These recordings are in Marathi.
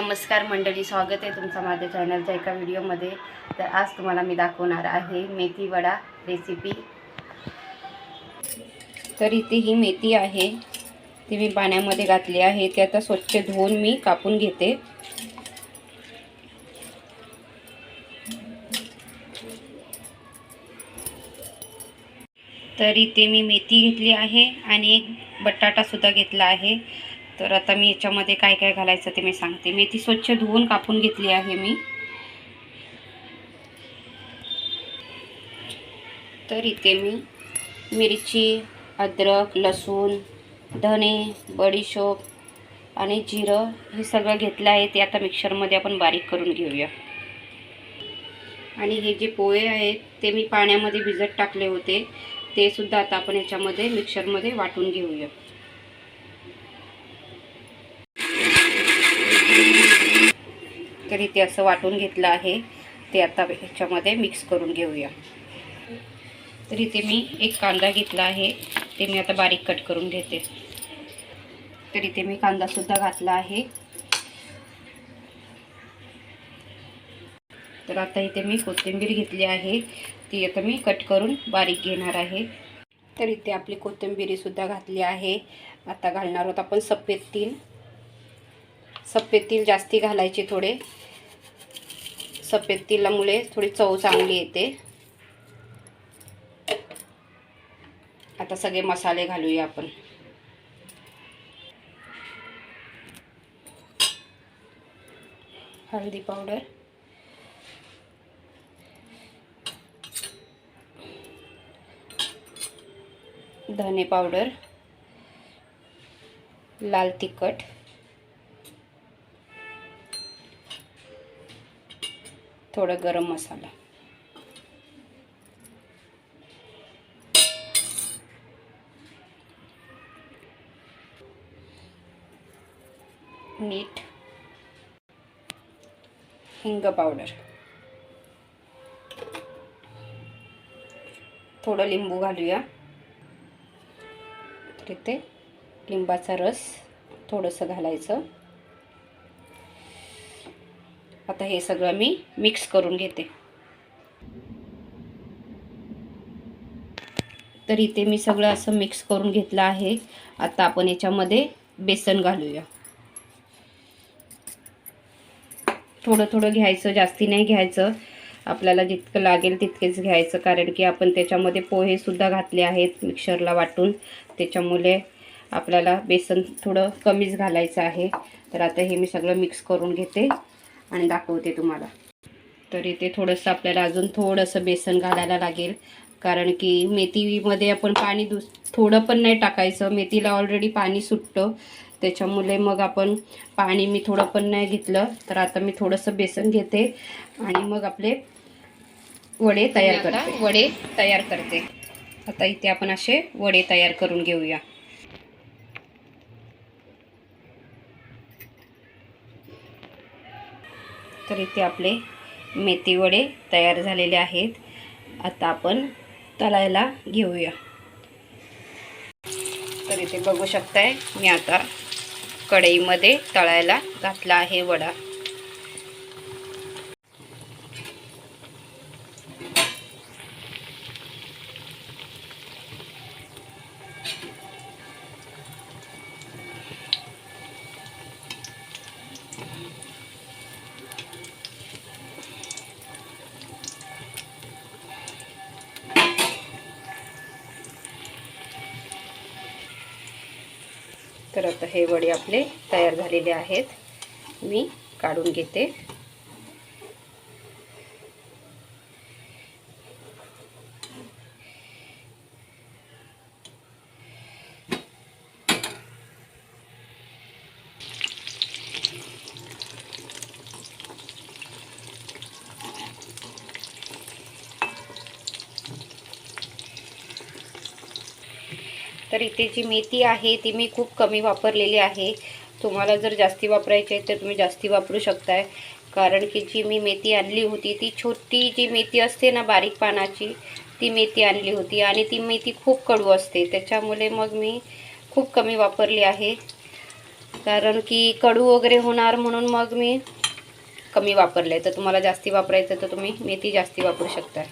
नमस्कार मंडळी स्वागत आहे तुमचं माझ्या चॅनलच्या एका व्हिडिओमध्ये तर आज तुम्हाला मी दाखवणार आहे मेथी वडा रेसिपी तर इथे ही मेथी आहे ती मी पाण्यामध्ये घातली आहे. ती आता स्वच्छ धुवून मी कापून घेते. तर इथे मी मेथी घेतली आहे आणि एक बटाटासुद्धा घेतला आहे. तर आता मी याच्यामध्ये काय काय घालायचं ते मी सांगते. मेथी स्वच्छ धुवून कापून घेतली आहे मी. तर इथे मी मिरची अद्रक लसूण धने बडीशोप आणि जिरं हे सगळं घेतलं आहे. ते आता मिक्सरमध्ये आपण बारीक करून घेऊया. आणि हे जे पोहे आहेत ते मी पाण्यामध्ये भिजत टाकले होते. ते सुद्धा आता आपण याच्यामध्ये मिक्सरमध्ये वाटून घेऊया. तर इथे असं वाटून घेतलं आहे ते आता ह्याच्यामध्ये मिक्स करून घेऊया. तर इथे मी एक कांदा घेतला आहे ते मी आता बारीक कट करून घेते. तर इथे मी कांदासुद्धा घातला आहे. तर आता इथे मी कोथिंबीर घेतली आहे ती आता मी कट करून बारीक घेणार आहे. तर इथे आपली कोथिंबीरीसुद्धा घातली आहे. आता घालणार आहोत आपण सफेद तीन. सफेद तीळ जास्ती घालायचे थोडे. सफेद तिलामुळे थोडी चव चांगली येते. आता सगळे मसाले घालूया आपण. हळदी पावडर. धने पावडर. लाल तिखट. थोडा गरम मसाला. मीठ हिंग पावडर. थोडं लिंबू घालूया. तर इथे लिंबाचा रस थोडंसं घालायचं. आता हे सगळं मी मिक्स करून घेते. तर इथे मी सगळं असं मिक्स करून घेतलं आहे. आता आपण याच्यामध्ये बेसन घालूया. थोडं थोडं घ्यायचं जास्ती नाही घ्यायचं. आपल्याला जितकं लागेल तितकेच घ्यायचं कारण की आपण त्याच्यामध्ये पोहेसुद्धा घातले आहेत मिक्सरला वाटून. त्याच्यामुळे आपल्याला बेसन थोडं कमीच घालायचं आहे. तर आता हे मी सगळं मिक्स करून घेते. आणि दाखवते तुम्हाला. तर इथे थोडंसं आपल्याला अजून थोडंसं बेसन घालायला लागेल. कारण की मेथीमध्ये आपण पाणी दुस थोडं पण नाही टाकायचं. मेथीला ऑलरेडी पाणी सुटतं. त्याच्यामुळे मग आपण पाणी मी थोडं पण नाही घेतलं. तर आता मी थोडंसं बेसन घेते आणि मग आपले वडे तयार करते. वडे तयार करते. आता इथे आपण असे वडे तयार करून घेऊया. तर इथे आपले मेथीवडे तयार झालेले आहेत. आता आपण तळायला घेऊया. तर इथे बघू शकताय मी आता कढईमध्ये तळायला घातला आहे वडा. तर आता हे वडे आपले तयार झालेले आहेत. मी काढून घेते. तर इथे जी मेथी आहे ती मी खूप कमी वापरलेली आहे. तुम्हाला जर जास्ती वापरायची आहे तर तुम्ही जास्ती वापरू शकताय. कारण की जी मी मेथी आणली होती ती छोटी जी मेथी असते ना बारीक पानाची ती मेथी आणली होती. आणि ती मेथी खूप कडू असते. त्याच्यामुळे मग मी खूप कमी वापरली आहे. कारण की कडू वगैरे होणार म्हणून मग मी कमी वापरले. तर तुम्हाला जास्ती वापरायचं तर तुम्ही मेथी जास्ती वापरू शकताय.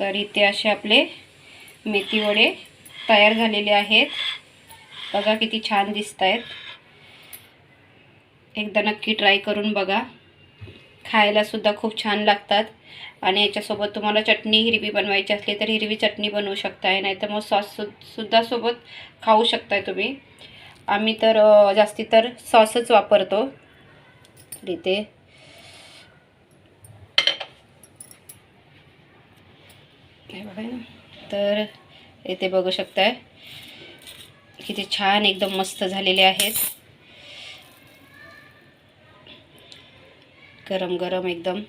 तर इथे असे आपले मेथी वडे तयार झालेले आहेत. बघा किती छान दिसत आहेत एकदा नक्की ट्राय करून बघा. खायला सुद्धा खूप छान लागतात. आणि याच्यासोबत तुम्हाला चटणी हिरवी बनवायची असली तर हिरवी चटणी बनवू शकताय. नाहीतर मग सॉस सु सुद्धा सोबत खाऊ शकताय तुम्ही. आम्ही तर जास्ती तर सॉसच वापरतो. तर इथे हे बघा ना. तर इथे बघू शकताय. किती छान एकदम मस्त झालेले आहेत. गरम गरम एकदम.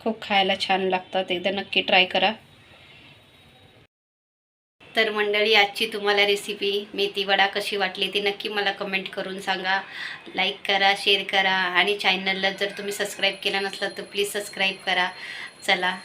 खूप खायला छान लागतात. एकदा नक्की ट्राय करा. तर मंडळी आजची तुम्हाला रेसिपी मेथी वडा कशी वाटली ती नक्की मला कमेंट करून सांगा. लाईक करा शेअर करा आणि चॅनलला जर तुम्ही सबस्क्राईब केला नसला तर प्लीज सबस्क्राईब करा. चला.